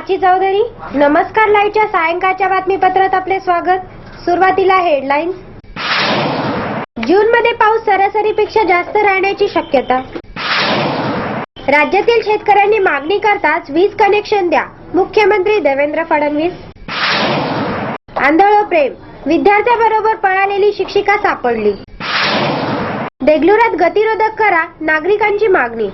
प्राची चौधरी नमस्कार लाईव्हच्या सायंकाळच्या बातमीपत्रात आपले स्वागत. सुरुवातीला हेडलाईन्स जून मध्ये पाऊस सरासरीपेक्षा जास्त राहण्याची शक्यता. राज्यातील शेतकऱ्यांनी मागणी करताच वीज कनेक्शन द्या. मुख्यमंत्री देवेंद्र फडणवीस. आंधळ प्रेम. विद्यार्थ्याबरोबर पळालेली शिक्षिका सापडली. देगलुरात गतिरोधक करा नागरिकांची मागणी.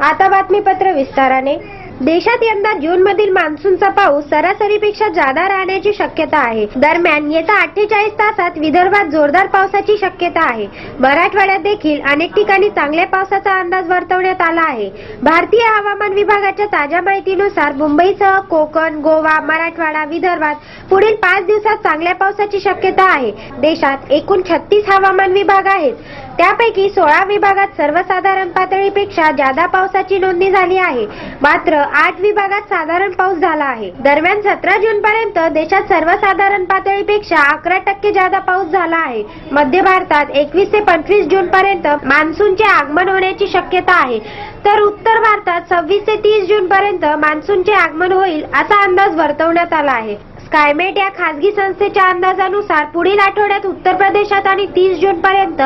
आता बातमीपत्र विस्ताराने. देशात यंदा जून मधील मान्सूनचा पाऊस सरासरीपेक्षा जादा राहण्याची शक्यता आहे. दरम्यान येत्या अठ्ठेचाळीस तासात विदर्भात जोरदार पावसाची शक्यता आहे. मराठवाड्यात देखील अनेक ठिकाणी चांगल्या पावसाचा अंदाज वर्तवण्यात आला आहे. भारतीय हवामान विभागाच्या ताज्या माहितीनुसार मुंबईसह कोकण गोवा मराठवाडा विदर्भात पुढील पाच दिवसात चांगल्या पावसाची शक्यता आहे. देशात एकूण छत्तीस हवामान विभाग आहेत. त्यापैकी सोळा विभागात सर्वसाधारण पातळीपेक्षा जादा पावसाची नोंदणी झाली आहे. मात्र आठ विभागात साधारण पाऊस झाला आहे. दरम्यान सतरा जून पर्यंत देशात सर्वसाधारण पातळीपेक्षा अकरा टक्के जादा पाऊस झाला आहे. मध्य भारतात एकवीस ते पंचवीस जून पर्यंत मान्सूनचे आगमन होण्याची शक्यता आहे. तर उत्तर भारतात सव्वीस ते तीस जून पर्यंत मान्सूनचे आगमन होईल असा अंदाज वर्तवण्यात आला आहे. स्कायमेट या खासगी संस्थेच्या अंदाजानुसार पुढील आठवड्यात उत्तर प्रदेशात आणि तीस जून पर्यंत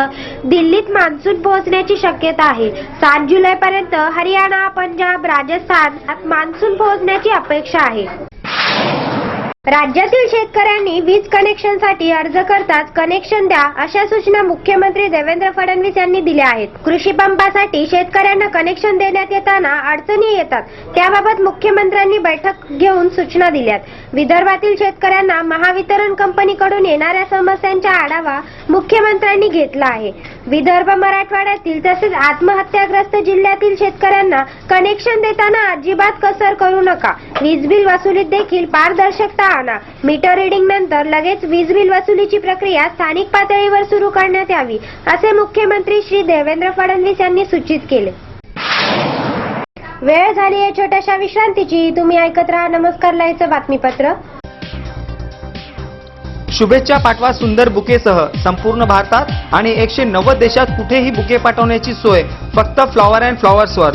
दिल्लीत मान्सून पोहोचण्याची शक्यता आहे. सात जुलै पर्यंत हरियाणा पंजाब राजस्थान मान्सून पोहोचण्याची अपेक्षा आहे. राज्यातील शेतकऱ्यांनी वीज कनेक्शनसाठी अर्ज करताच कनेक्शन द्या अशा सूचना मुख्यमंत्री देवेंद्र फडणवीस यांनी दिल्या आहेत. कृषी पंपासाठी शेतकऱ्यांना कनेक्शन देण्यात येताना अडचणी येतात. त्याबाबत मुख्यमंत्र्यांनी बैठक घेऊन सूचना दिल्यात. विदर्भातील शेतकऱ्यांना महावितरण कंपनीकडून येणाऱ्या समस्यांचा आढावा मुख्यमंत्र्यांनी घेतला आहे. विदर्भ मराठवाड्यातील तसेच आत्महत्याग्रस्त जिल्ह्यातील शेतकऱ्यांना कनेक्शन देताना अजिबात कसर करू नका. वीज बिल वसुलीत देखील पारदर्शकता आणा मीटर रिडिंग नंतर लगेच वीज बिल वसुलीची प्रक्रिया स्थानिक पातळीवर सुरू करण्यात यावी असे मुख्यमंत्री श्री देवेंद्र फडणवीस यांनी सूचित केले. वेळ झाली आहे छोट्याशा विश्रांतीची. तुम्ही ऐकत राहा नमस्कार लाईचं बातमीपत्र. शुभेच्छा पाठवा सुंदर बुकेसह. संपूर्ण भारतात आणि एकशे नव्वद देशात कुठेही बुके पाठवण्याची सोय. फक्त फ्लॉवर अँड फ्लॉवर्सवर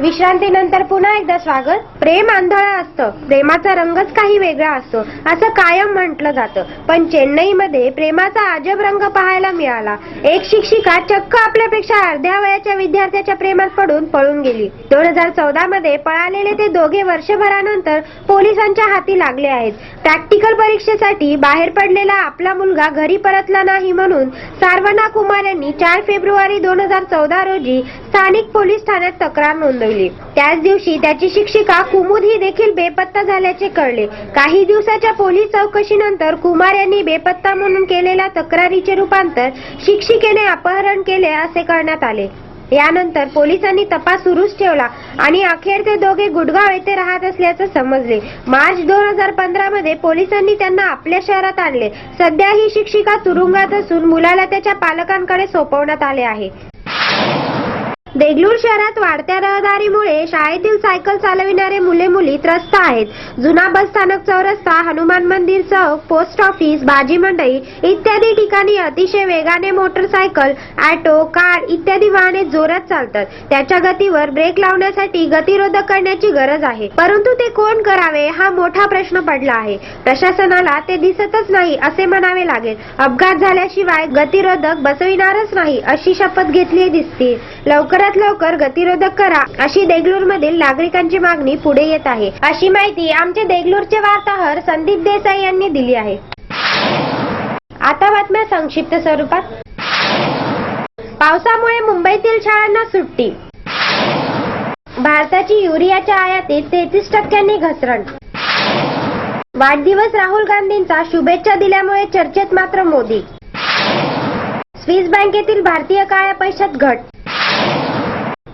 विश्रांतीनंतर पुन्हा एकदा स्वागत. प्रेम आंधळा असतं. प्रेमाचा रंगच काही वेगळा असतो. असं कायम म्हटलं जातं. पण चेन्नईमध्ये प्रेमाचा अजब रंग पाहायला मिळाला. एक शिक्षिका चक्क आपल्यापेक्षा अर्ध्या वयाच्या विद्यार्थ्याच्या प्रेमात पडून पळून गेली. दोन हजार चौदा मध्ये पळालेले ते दोघे वर्षभरानंतर पोलिसांच्या हाती लागले आहेत. प्रॅक्टिकल परीक्षेसाठी बाहेर पडलेला आपला मुलगा घरी परतला नाही म्हणून सार्वना कुमार यांनी चार फेब्रुवारी दोन हजार चौदा रोजी स्थानिक पोलीस ठाण्यात तक्रार नोंदवली. त्याच दिवशी त्याची शिक्षिका कुमुद ही देखील बेपत्ता झाल्याचे कळले. काही दिवसाच्या पोलीस चौकशीनंतर कुमार यांनी बेपत्ता म्हणून केलेल्या तक्रारीचे रूपांतर शिक्षिकेने अपहरण केले असे करण्यात आले. यानंतर पोलिसांनी तपास सुरूच ठेवला आणि अखेर ते दोघे गुडगाव येथे राहत असल्याचं समजले. मार्च दोन हजार पंधरा मध्ये पोलिसांनी त्यांना आपल्या शहरात आणले. सध्या ही शिक्षिका तुरुंगात असून मुलाला त्याच्या पालकांकडे सोपवण्यात आले आहे. देगलूर शहरात वाढत्या रहदारीमुळे शाळेतील सायकल चालविणारे मुले मुली त्रस्त आहेत. जुना बस स्थानक चौरस्ता हनुमान मंदिर चौक पोस्ट ऑफिस भाजी मंडई इत्यादी ठिकाणी अतिशय वेगाने मोटरसायकल ऑटो कार इत्यादी वाहने जोरात चालतात. त्याच्या गतीवर ब्रेक लावण्यासाठी गतिरोधक करण्याची गरज आहे. परंतु ते कोण करावे हा मोठा प्रश्न पडला आहे. प्रशासनाला ते दिसतच नाही असे म्हणावे लागेल. अपघात झाल्याशिवाय गतिरोधक बसविणारच नाही अशी शपथ घेतली दिसते. लवकरात लवकर गतिरोधक करा अशी देगलूर मधील नागरिकांची मागणी पुढे येत आहे. अशी माहिती आमचे देगलूरचे वार्ताहर संदीप देसाई यांनी दिली आहे. आता बातम्या संक्षिप्त स्वरूपात. पावसामुळे मुंबईतील शाळांना सुट्टी. भारताची युरियाच्या आयातीत तेहतीस टक्क्यांनी घसरण. वाढदिवस राहुल गांधींचा शुभेच्छा दिल्यामुळे चर्चेत मात्र मोदी. स्विस बँकेतील भारतीय काळ्या पैशात घट.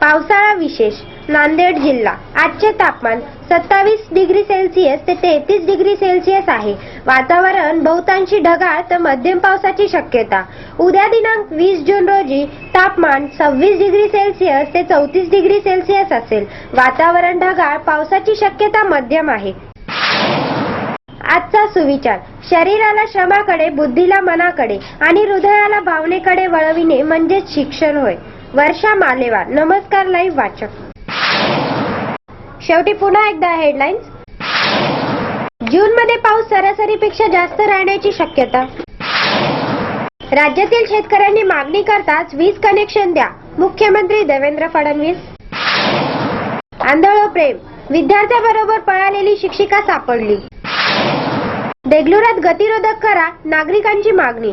पावसाळा विशेष नांदेड जिल्हा. आजचे तापमान सत्तावीस डिग्री सेल्सिअस ते तेहतीस डिग्री सेल्सिअस आहे. वातावरण बहुतांशी ढगाळ तर मध्यम पावसाची शक्यता. उद्या दिनांक वीस जून रोजी तापमान सव्वीस डिग्री सेल्सिअस ते चौतीस डिग्री सेल्सिअस असेल. वातावरण ढगाळ पावसाची शक्यता मध्यम आहे. आजचा सुविचार. शरीराला श्रमाकडे बुद्धीला मनाकडे आणि हृदयाला भावनेकडे वळविणे म्हणजेच शिक्षण होय. वर्षा मालेवार. नमस्कार लाईव्ह वाचक. शेवटी पुन्हा एकदा हेडलाईन्स जून मध्ये पाऊस सरासरीपेक्षा जास्त राहण्याची शक्यता. राज्यातील शेतकऱ्यांनी मागणी करताच वीज कनेक्शन द्या. मुख्यमंत्री देवेंद्र फडणवीस. आंधळ प्रेम. विद्यार्थ्याबरोबर पळालेली शिक्षिका सापडली. देगलुरात गतिरोधक करा नागरिकांची मागणी.